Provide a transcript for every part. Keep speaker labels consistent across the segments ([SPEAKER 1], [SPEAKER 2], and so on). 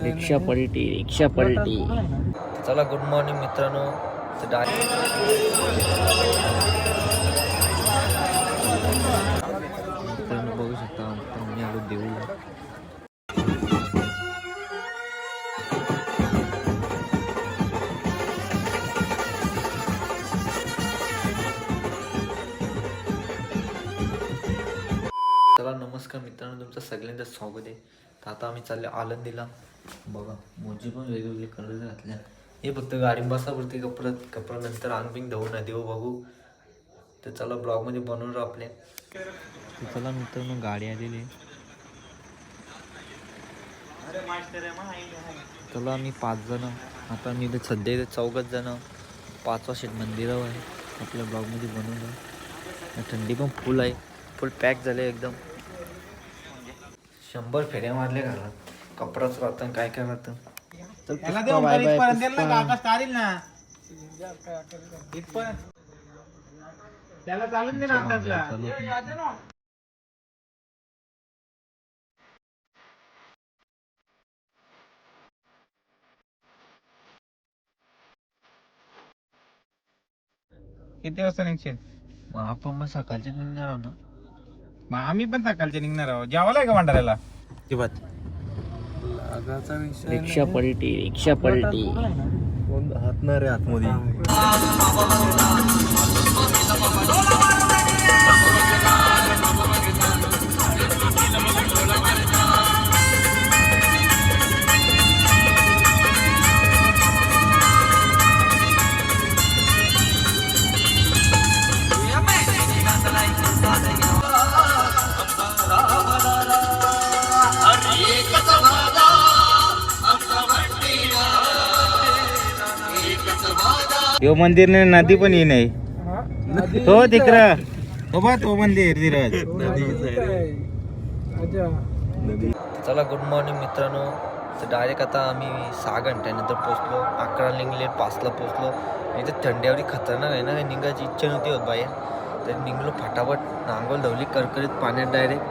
[SPEAKER 1] रिक्षा पलटी रिक्षा पलटी. चला गुड मॉर्निंग मित्रांनो. मित्रांनो बघू शकता आता मी आलो देऊ चला नमस्कार मित्रांनो तुमचं सगळ्यांचं स्वागत आहे. तर आता आम्ही चालले आळंदीला. बघा मोजी पण वेगवेगळे कलर घातल्या. हे फक्त गाडी बसावरती कपडा कपडा नंतर अंगबिंग धावू ना देऊ बघू. तर चला ब्लॉगमध्ये बनवून राहू आपल्या तर चला मित्रांनो गाडी आलेली आहे. चला आम्ही पाच जण. आता मी सध्या इथे चौघच जण. पाचवा शेट मंदिरावर आहे. आपल्या ब्लॉगमध्ये बनवलं थंडी पण फुल आहे. फुल पॅक झाले एकदम. शंभर फेऱ्या मारल्या घरात. कपडाच राहतं काय काय राहतं पुष्पा,
[SPEAKER 2] देऊन
[SPEAKER 1] बाय बाय,
[SPEAKER 2] ना
[SPEAKER 1] पुष्पा.
[SPEAKER 2] आकाश काढील ना. इथपर्यंत. त्याला चालून दे ना आकाशला. किती वाजता निघशील?
[SPEAKER 1] मग आपण मग सकाळच्या निघणार आहोत ना?
[SPEAKER 2] मग आम्ही पण सकाळचे निघणार आहोत. जेवायला आहे का भंडाऱ्याला? अजिबात.
[SPEAKER 1] रिक्षा पलटी रिक्षा पलटी.
[SPEAKER 2] हातणार आहे आतमध्ये? यो मंदिर ने नदी पण येई नाही तो तिकडं. हो बा तो मंदिर धीरज.
[SPEAKER 1] चला गुड मॉर्निंग मित्रांनो. तर डायरेक्ट आता आम्ही सहा घंट्यानंतर पोचलो अकरा निघले पाचला पोचलो इथे थंड्यावरी खतरनाक आहे ना काही निघायची इच्छा नव्हती होत बाहेर तर निघलो फटाफट. नांगोल धवली करकरीत पाण्यात डायरेक्ट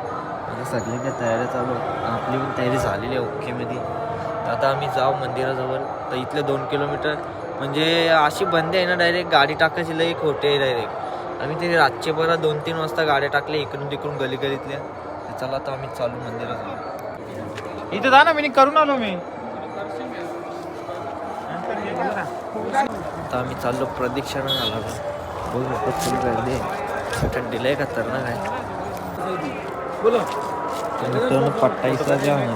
[SPEAKER 1] म्हणजे सगळ्यांच्या तयारी चालू. आपली पण तयारी झालेली आहे ओकेमध्ये तर आता आम्ही जाऊ मंदिराजवळ. तर इथले दोन किलोमीटर. म्हणजे अशी बंदी आहे ना डायरेक्ट गाडी टाकायची लई खोटे आहे डायरेक्ट आम्ही ते रातचे परत दोन तीन वाजता गाड्या टाकल्या इकडून तिकडून गली गलीतल्या तर चला आता आम्ही चालू मंदिराजवळ
[SPEAKER 2] इथं जा ना मी करून आलो मी.
[SPEAKER 1] आता आम्ही चाललो प्रदक्षिणा झाला बघू फुल गर्दी आहे. थंडीला आहे खतरनाक आहे. तर मित्रांनो पट्टाईसला जेवण आहे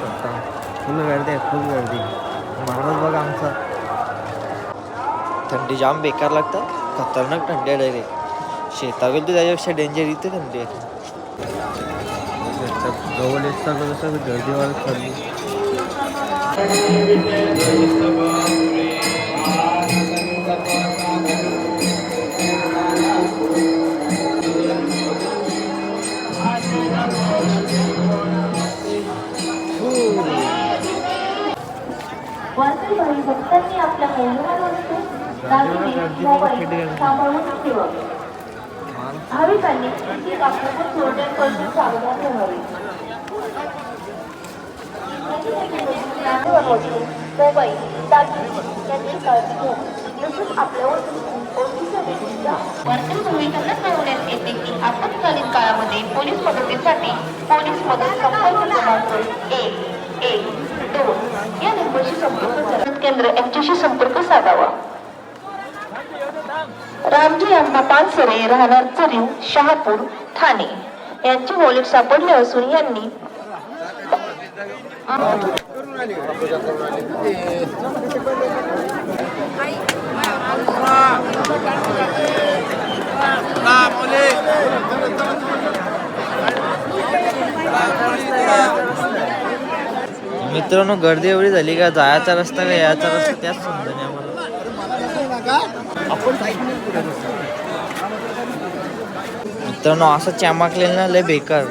[SPEAKER 1] शकता फुल गर्दी आहे फुल गर्दी. महाराज बघा आमचा. थंडी जाम बेकार लागतं. खतरनाक थंडी आहे डायरेक्ट शेता गेली तर त्याच्यापेक्षा डेंजर इथे थंडी आहे. गवल कसं गर्दी वाढत
[SPEAKER 3] भक्तांनी आपल्या मौल्यवान वस्तू दागिने मोबाईल सांभाळून ठेवा भाविकांनी एक आपल्याला चोरट्यांपासून सावधान मोबाईल दागिने यांची काळजी आपल्या वस्तू ओळखीच्या व्यक्तींना कळवण्यात येते की आपत्कालीन काळामध्ये पोलीस मदतीसाठी पोलीस मदत संपर्क क्रमांक एक एक दोन या नंबरशी संपर्क केंद्र यांच्याशी संपर्क साधावा. रामजी अण्णा पानसरे राहणार चरीव शहापूर ठाणे यांचे वॉलेट सापडले असून यांनी
[SPEAKER 1] मित्रांनो गर्दी एवढी झाली का? जायचा रस्ता का यायचा रस्ता? त्याच समजा नाही आम्हाला. मित्रांनो असं चॅमाकलेलं ना लय बेकार.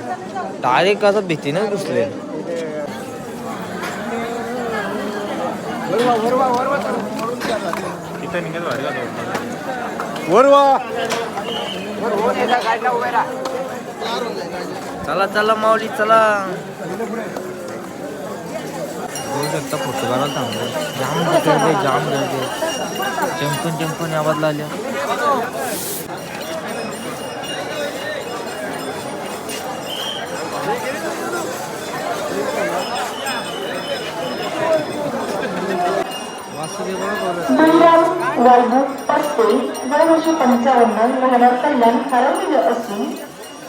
[SPEAKER 1] डायरेक्ट असं भीतीनं घुसले चला चला माऊली चला. बघू शकता फोटो काढायला थांबलो जाम गर्दी जाम गर्दी चमकून चमकून आवाज आल्या
[SPEAKER 3] पंचावन्न राहणार कल्याण हरवलेले असून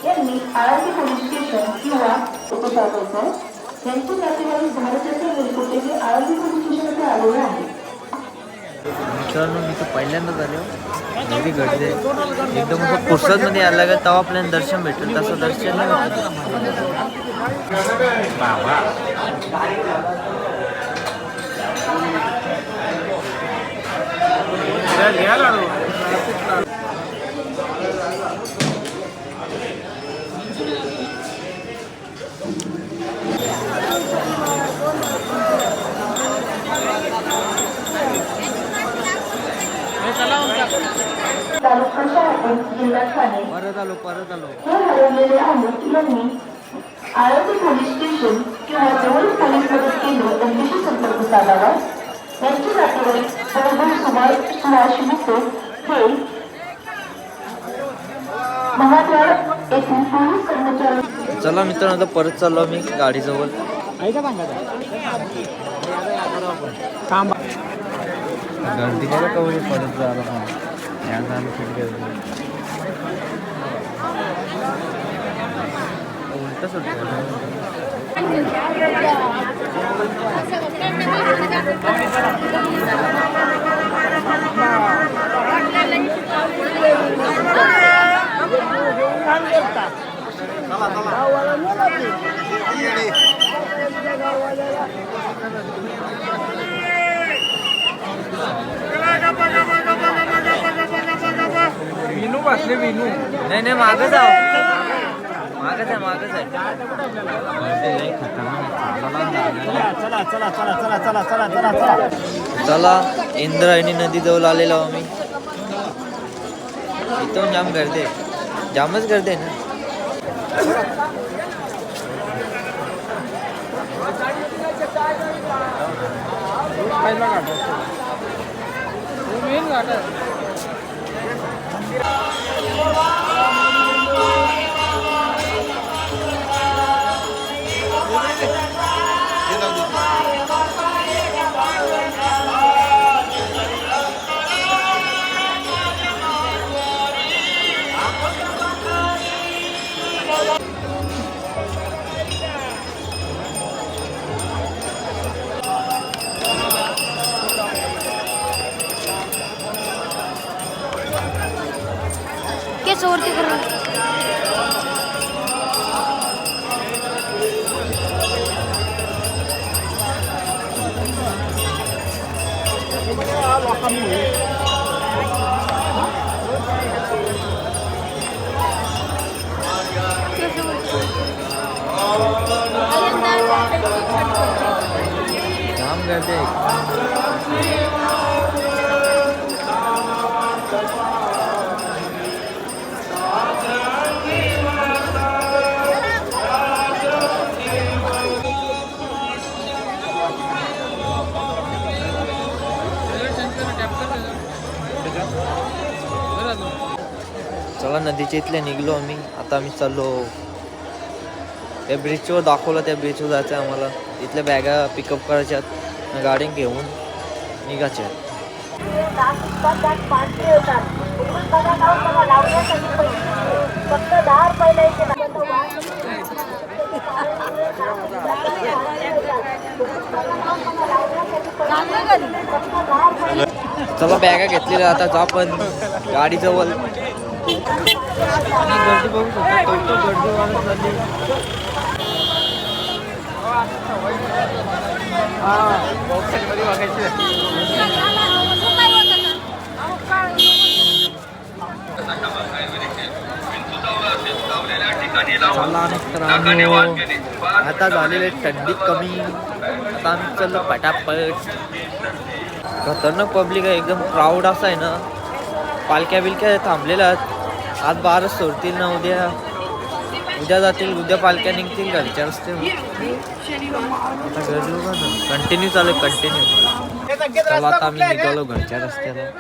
[SPEAKER 3] यांनी आळंदी पोलीस स्टेशन किंवा उपशाखेचं यांचे नातेवाईक भारताचे निरकुटे हे आळंदी पोलीस स्टेशनमध्ये आलेले आहे.
[SPEAKER 1] मित्रांनो मी तर पहिल्यांदाच आलो एवढी गर्दी आहे एकदम असं आला का तेव्हा आपल्याला दर्शन भेटेल. तसं दर्शन नाही भेटलं.
[SPEAKER 3] तालुका शहापूर जिल्हा ठाणे
[SPEAKER 1] परत आलो परत आलो.
[SPEAKER 3] हरवलेले आहेत यांनी आळंदी पोलीस स्टेशन किंवा जवळील पोलीस मदत केंद्र यांच्याशी संपर्क साधावा. यांचे नातेवाईक बरोबर सुभाष सुभाष मुके हे महाद्वार येथील पोलीस कर्मचारी
[SPEAKER 1] चला मित्रांनो आता परत चाललो आम्ही गाडीजवळ. गर्दी बघा कवळी परत जायला या झालं खूप गर्दी उलट सुटलं नाही नाही मागं जाव मागच आहे मागच आहे. चला इंद्रायणी नदीजवळ आलेलो आम्ही. इथून जाम गर्दी जामच गर्दी आहे ना.
[SPEAKER 4] केस वरती करून
[SPEAKER 1] काम करते नदीच्या इथले निघलो आम्ही. आता आम्ही चाललो. त्या ब्रिजवर दाखवलं त्या ब्रिजवर जायचं आहे आम्हाला. इथल्या बॅगा पिकअप करायच्या आहेत. गाडी घेऊन निघायच्या चला बॅगा घेतलेल्या आता जा पण. गाडीजवळ आणि गर्दी बघू शकता तो गर्दी वाढत आता झालेले थंडी कमी. आता आम्ही चाललो पटापट. खतरनाक पब्लिक आहे एकदम क्राऊड असा आहे ना. पालख्या बिलक्या थांबलेल्या आहेत. आज बारच सोडतील ना उद्या उद्या जातील उद्या पालख्या निघतील घरच्या असते घडलो का ना कंटिन्यू चालू कंटिन्यू चला आता आम्ही निघालो घरच्या रस्त्याला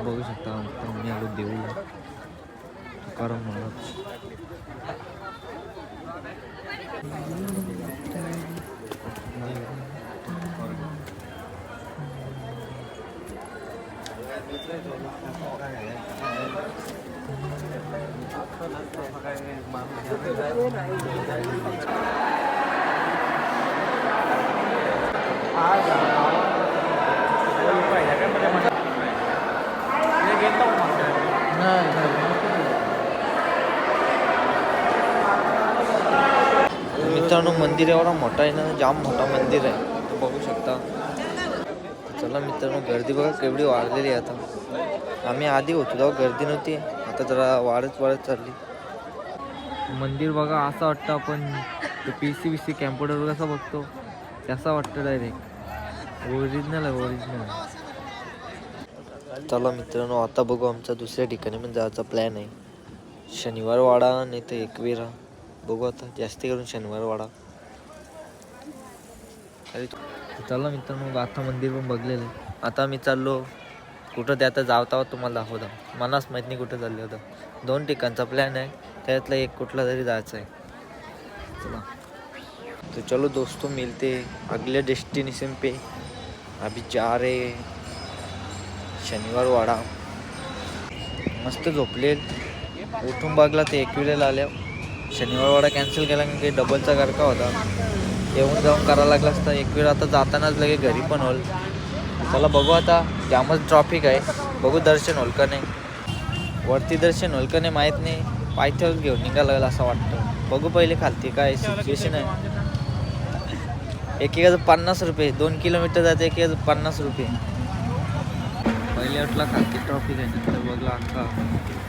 [SPEAKER 1] बघू शकता मी आलो देऊला कारण म्हणत मित्रांनो मंदिर एवढा मोठा आहे ना जाम मोठा मंदिर आहे. बघू शकता. चला मित्रांनो गर्दी बघा केवढी वाढलेली आहे आता. आम्ही आधी होतो तेव्हा गर्दी नव्हती. आता जरा वाढत वाढत चालली. मंदिर बघा असं वाटतं आपण P C B C computer कसं बघतो. तसा वाटतं डायरेक्ट ओरिजिनल आहे ओरिजिनल चला मित्रांनो आता बघू आमचा दुसऱ्या ठिकाणी पण जायचा प्लॅन आहे. शनिवार वाडा नाही तर एकवेरा. बघू आता जास्ती करून शनिवार वाडा. अरे मी तर मग आता मंदिर पण बघलेलं. आहे आता मी चाललो. कुठं ते आता जावता तुम्हाला दाखवता. मलाच माहीत नाही कुठं चाललं होतं. दोन ठिकाणचा प्लॅन आहे. त्यातला एक कुठला तरी जायचं आहे चला. तो चलो दोस्तों मिलते अगले डेस्टिनेशन पे. अभी जा रहे शनिवार वाडा. मस्त झोपले. उठून बघला ते एकविरेला आल्या. शनिवार वाडा कॅन्सल केला कारण की डबलचा गरका होता. येऊन जाऊन करायला लागला असता. वेळ आता जातानाच लगे घरी पण होल चला बघू आता. जामच ट्रॉफिक आहे. बघू दर्शन होल का नाही. वरती दर्शन होल का नाही माहीत नाही. पायथ्यावर घेऊन निघायला लागलं असं वाटतं. बघू पहिले खालती काय सिच्युएशन आहे. एकेकाचं पन्नास रुपये. दोन किलोमीटर जाते एकेकाचं पन्नास रुपये. पहिले वाटला खालती ट्रॉफिक आहे. नंतर बघला अख्खा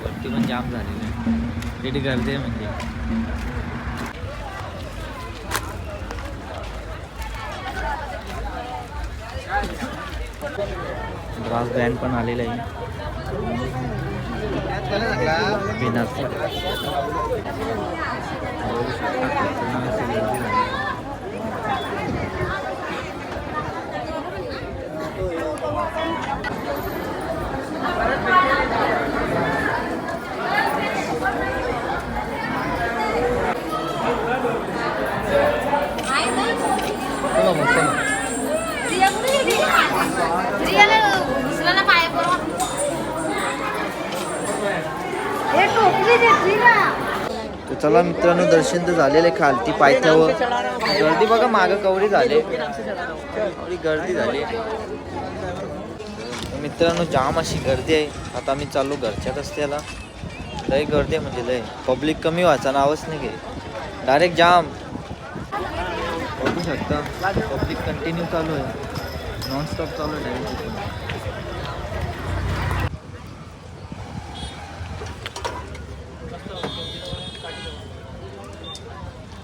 [SPEAKER 1] वरती पण जाम झालेलं आहे. रेडी गर्दी आहे म्हणजे. ब्रास बँड पण आलेला आहे पिनाचं. बघू शकता खतरनाक अशी गर्दी झाली. चला मग, चला.
[SPEAKER 4] रियाला दुसऱ्याला पाय पडवा हे टोपली घेतली ना
[SPEAKER 1] तर चला मित्रांनो दर्शन तर झालेलं आहे खालती पायथ्यावर. गर्दी बघा मागं कवरी झाले. गर्दी झाली. मित्रांनो जाम अशी गर्दी आहे. आता आम्ही चाललो घरच्या रस्त्याला. लय गर्दी आहे म्हणजे लय. पब्लिक कमी व्हायचा नावच नाही घे डायरेक्ट जाम बघू शकता पब्लिक कंटिन्यू चालू आहे. नॉनस्टॉप चालू आहे डायरेक्ट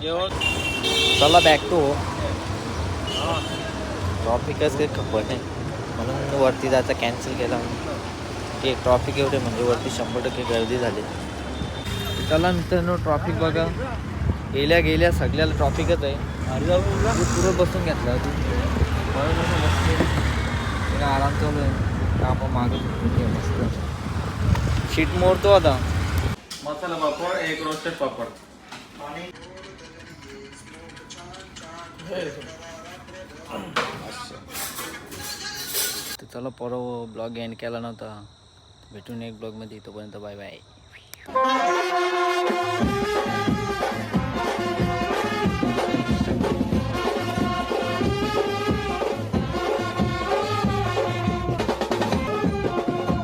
[SPEAKER 1] चला बॅक टू ट्रॉफिकच काही खबर नाही. म्हणून वरती जायचा कॅन्सल केला की ट्रॉफिक एवढे म्हणजे वरती शंभर टक्के गर्दी झाली. चला मित्रांनो ट्रॉफिक बघा. गेल्या गेल्या सगळ्याला ट्रॉफिकच आहे. पुरं बसून घेतला. जरा आराम चालू आहे. का आपण मागं मस्त. शीट मोडतो आता.
[SPEAKER 2] मसाला पापड एक रोस्टेड पापड.
[SPEAKER 1] तर चला परवा ब्लॉग एंड केला नव्हता भेटून एक ब्लॉगमध्ये तोपर्यंत बाय बाय